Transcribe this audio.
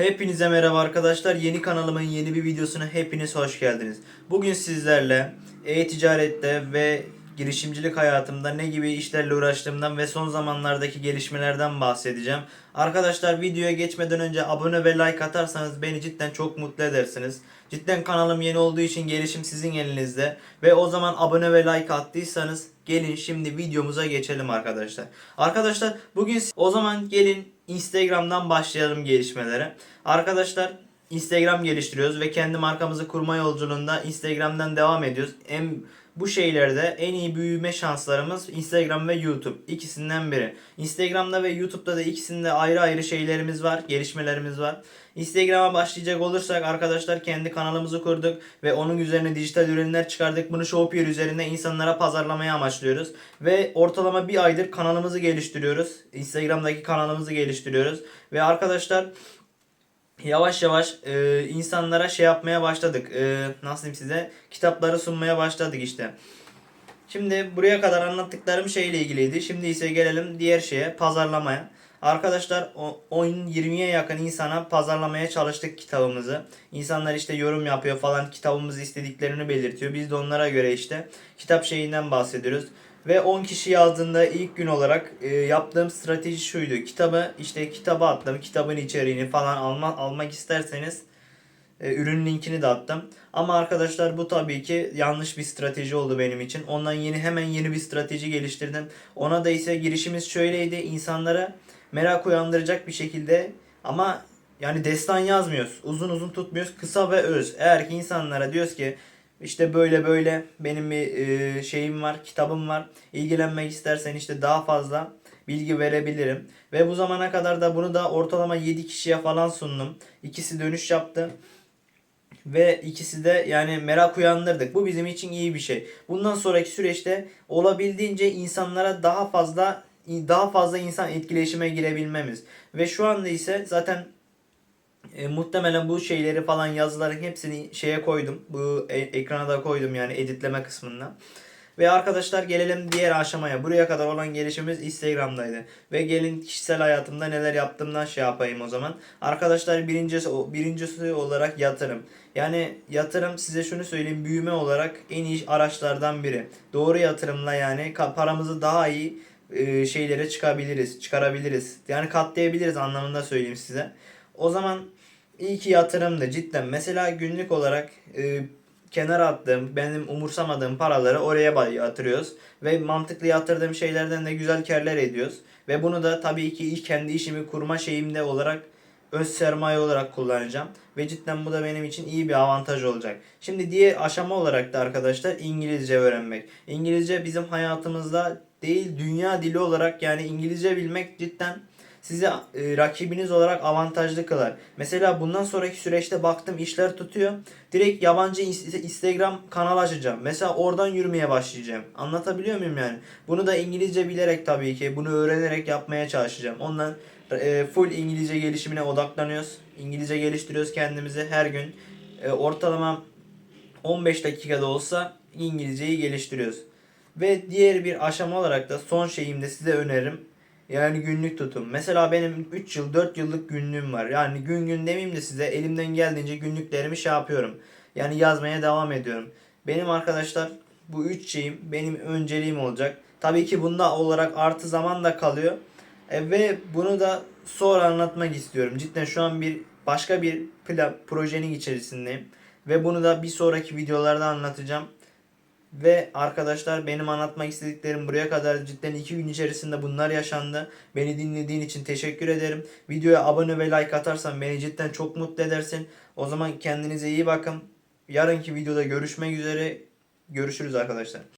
Hepinize merhaba arkadaşlar. Yeni kanalımın yeni bir videosuna hepiniz hoş geldiniz. Bugün sizlerle e-ticarette ve girişimcilik hayatımda ne gibi işlerle uğraştığımdan ve son zamanlardaki gelişmelerden bahsedeceğim. Arkadaşlar videoya geçmeden önce abone ve like atarsanız beni cidden çok mutlu edersiniz. Cidden kanalım yeni olduğu için gelişim sizin elinizde. Ve o zaman abone ve like attıysanız gelin şimdi videomuza geçelim arkadaşlar. Arkadaşlar bugün o zaman gelin Instagram'dan başlayalım gelişmelere. Arkadaşlar Instagram geliştiriyoruz ve kendi markamızı kurma yolculuğunda Instagram'dan devam ediyoruz. En bu şeylerde en iyi büyüme şanslarımız Instagram ve YouTube. ikisinden biri. Instagram'da ve YouTube'da da ikisinde ayrı ayrı şeylerimiz var, gelişmelerimiz var. Instagram'a başlayacak olursak arkadaşlar kendi kanalımızı kurduk ve onun üzerine dijital ürünler çıkardık. Bunu Shopier üzerinde insanlara pazarlamaya amaçlıyoruz. Ve ortalama bir aydır kanalımızı geliştiriyoruz. Instagram'daki kanalımızı geliştiriyoruz. Ve arkadaşlar yavaş yavaş e, insanlara şey yapmaya başladık. E, nasıl diyeyim size? Kitapları sunmaya başladık işte. Şimdi buraya kadar anlattıklarım şeyle ilgiliydi. Şimdi ise gelelim diğer şeye, pazarlamaya. Arkadaşlar 10-20'ye yakın insana pazarlamaya çalıştık kitabımızı. İnsanlar işte yorum yapıyor falan kitabımızı istediklerini belirtiyor. Biz de onlara göre işte kitap şeyinden bahsediyoruz. Ve 10 kişi yazdığında ilk gün olarak e, yaptığım strateji şuydu. Kitabı işte kitaba attım. Kitabın içeriğini falan alma, almak isterseniz e, ürün linkini de attım. Ama arkadaşlar bu tabii ki yanlış bir strateji oldu benim için. Ondan yeni hemen yeni bir strateji geliştirdim. Ona da ise girişimiz şöyleydi. İnsanlara merak uyandıracak bir şekilde ama yani destan yazmıyoruz. Uzun uzun tutmuyoruz. Kısa ve öz. Eğer ki insanlara diyoruz ki işte böyle böyle benim bir e, şeyim var, kitabım var. İlgilenmek istersen işte daha fazla bilgi verebilirim. Ve bu zamana kadar da bunu da ortalama 7 kişiye falan sundum. İkisi dönüş yaptı. Ve ikisi de yani merak uyandırdık. Bu bizim için iyi bir şey. Bundan sonraki süreçte olabildiğince insanlara daha fazla daha fazla insan etkileşime girebilmemiz. Ve şu anda ise zaten e, muhtemelen bu şeyleri falan yazıların hepsini şeye koydum. Bu e- ekrana da koydum yani editleme kısmına. Ve arkadaşlar gelelim diğer aşamaya. Buraya kadar olan gelişimimiz Instagram'daydı. Ve gelin kişisel hayatımda neler yaptığımdan şey yapayım o zaman. Arkadaşlar birincisi, birincisi olarak yatırım. Yani yatırım size şunu söyleyeyim büyüme olarak en iyi araçlardan biri. Doğru yatırımla yani paramızı daha iyi e, şeylere çıkabiliriz, çıkarabiliriz. Yani katlayabiliriz anlamında söyleyeyim size. O zaman iyi ki yatırımdı cidden. Mesela günlük olarak e, kenara attığım, benim umursamadığım paraları oraya yatırıyoruz. Ve mantıklı yatırdığım şeylerden de güzel karlar ediyoruz. Ve bunu da tabii ki kendi işimi kurma şeyimde olarak öz sermaye olarak kullanacağım. Ve cidden bu da benim için iyi bir avantaj olacak. Şimdi diğer aşama olarak da arkadaşlar İngilizce öğrenmek. İngilizce bizim hayatımızda değil dünya dili olarak yani İngilizce bilmek cidden sizi e, rakibiniz olarak avantajlı kılar. Mesela bundan sonraki süreçte baktım işler tutuyor. Direkt yabancı Instagram kanal açacağım. Mesela oradan yürümeye başlayacağım. Anlatabiliyor muyum yani? Bunu da İngilizce bilerek tabii ki bunu öğrenerek yapmaya çalışacağım. Ondan e, full İngilizce gelişimine odaklanıyoruz. İngilizce geliştiriyoruz kendimizi her gün. E, ortalama 15 dakikada olsa İngilizceyi geliştiriyoruz. Ve diğer bir aşama olarak da son şeyimde size öneririm. Yani günlük tutum. Mesela benim 3 yıl 4 yıllık günlüğüm var. Yani gün gün demeyeyim de size elimden geldiğince günlüklerimi şey yapıyorum. Yani yazmaya devam ediyorum. Benim arkadaşlar bu 3 şeyim benim önceliğim olacak. Tabii ki bunda olarak artı zaman da kalıyor. E, ve bunu da sonra anlatmak istiyorum. Cidden şu an bir başka bir plan, projenin içerisindeyim. Ve bunu da bir sonraki videolarda anlatacağım. Ve arkadaşlar benim anlatmak istediklerim buraya kadar cidden 2 gün içerisinde bunlar yaşandı. Beni dinlediğin için teşekkür ederim. Videoya abone ve like atarsan beni cidden çok mutlu edersin. O zaman kendinize iyi bakın. Yarınki videoda görüşmek üzere. Görüşürüz arkadaşlar.